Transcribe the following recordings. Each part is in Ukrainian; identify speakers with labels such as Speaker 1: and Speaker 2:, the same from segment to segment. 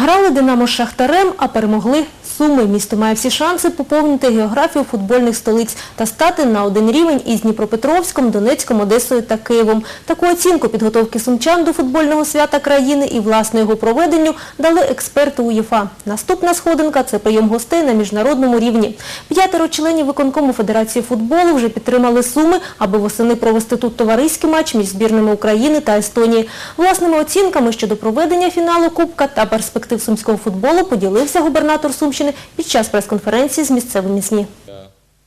Speaker 1: Грали Динамо з Шахтарем, а перемогли Суми. Місто має всі шанси поповнити географію футбольних столиць та стати на один рівень із Дніпропетровськом, Донецьком, Одесою та Києвом. Таку оцінку підготовки сумчан до футбольного свята країни і власне його проведенню дали експерти УЄФА. Наступна сходинка – це прийом гостей на міжнародному рівні. П'ятеро членів виконкому Федерації футболу вже підтримали Суми, аби восени провести тут товариський матч між збірними України та Естонії. Власними оцінками щодо проведення фіналу Кубка та перспектив сумського футболу поділився губернатор Сумщини під час прес-конференції з місцевими ЗМІ.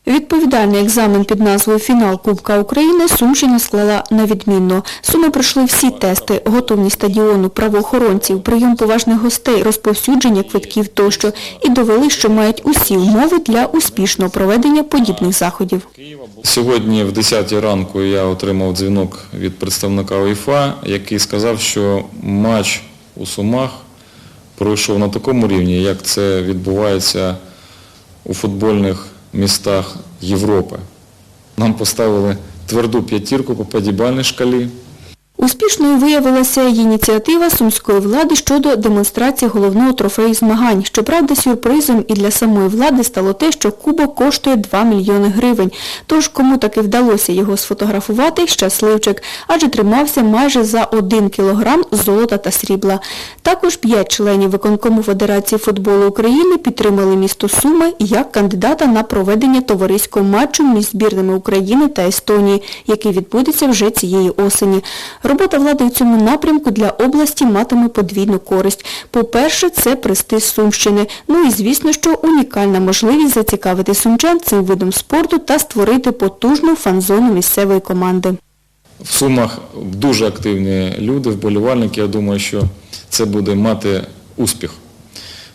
Speaker 2: Відповідальний екзамен під назвою «Фінал Кубка України» Сумщина склала на відмінно. Суми пройшли всі тести – готовність стадіону, правоохоронців, прийом поважних гостей, розповсюдження квитків тощо і довели, що мають усі умови для успішного проведення подібних заходів.
Speaker 3: Сьогодні в 10 ранку я отримав дзвінок від представника УЄФА, який сказав, що матч у Сумах пройшов на такому рівні, як це відбувається у футбольних містах Європи. Нам поставили тверду п'ятірку по подібальній шкалі.
Speaker 2: Успішною виявилася й ініціатива сумської влади щодо демонстрації головного трофею змагань. Щоправда, сюрпризом і для самої влади стало те, що кубок коштує 2 мільйони гривень. Тож, кому таки вдалося його сфотографувати, щасливчик, адже тримався майже за 1 кілограм золота та срібла. Також п'ять членів виконкому Федерації футболу України підтримали місто Суми як кандидата на проведення товариського матчу між збірними України та Естонії, який відбудеться вже цієї осені. Робота влади у цьому напрямку для області матиме подвійну користь. По-перше, це престиж Сумщини. Ну і звісно, що унікальна можливість зацікавити сумчан цим видом спорту та створити потужну фан-зону місцевої команди.
Speaker 3: В Сумах дуже активні люди, вболівальники. Я думаю, що це буде мати успіх.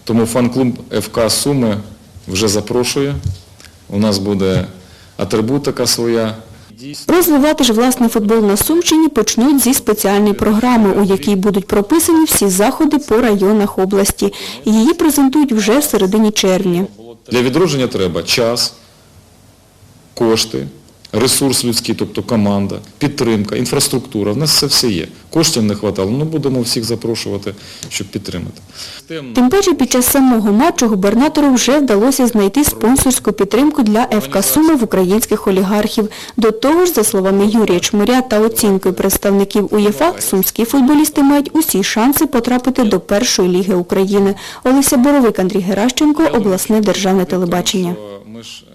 Speaker 3: Тому фан-клуб ФК Суми вже запрошує. У нас буде атрибутика своя.
Speaker 2: Розвивати ж власний футбол на Сумщині почнуть зі спеціальної програми, у якій будуть прописані всі заходи по районах області. Її презентують вже в середині червня.
Speaker 3: Для відродження треба час, кошти, ресурс людський, тобто команда, підтримка, інфраструктура. В нас це все є. Коштів не вистачало, ну будемо всіх запрошувати, щоб підтримати.
Speaker 2: Тим паче під час самого матчу губернатору вже вдалося знайти спонсорську підтримку для ФК Суми в українських олігархів. До того ж, за словами Юрія Чмуря та оцінкою представників УЄФА, сумські футболісти мають усі шанси потрапити до першої ліги України. Олеся Боровик, Андрій Геращенко, обласне державне телебачення.
Speaker 3: Ж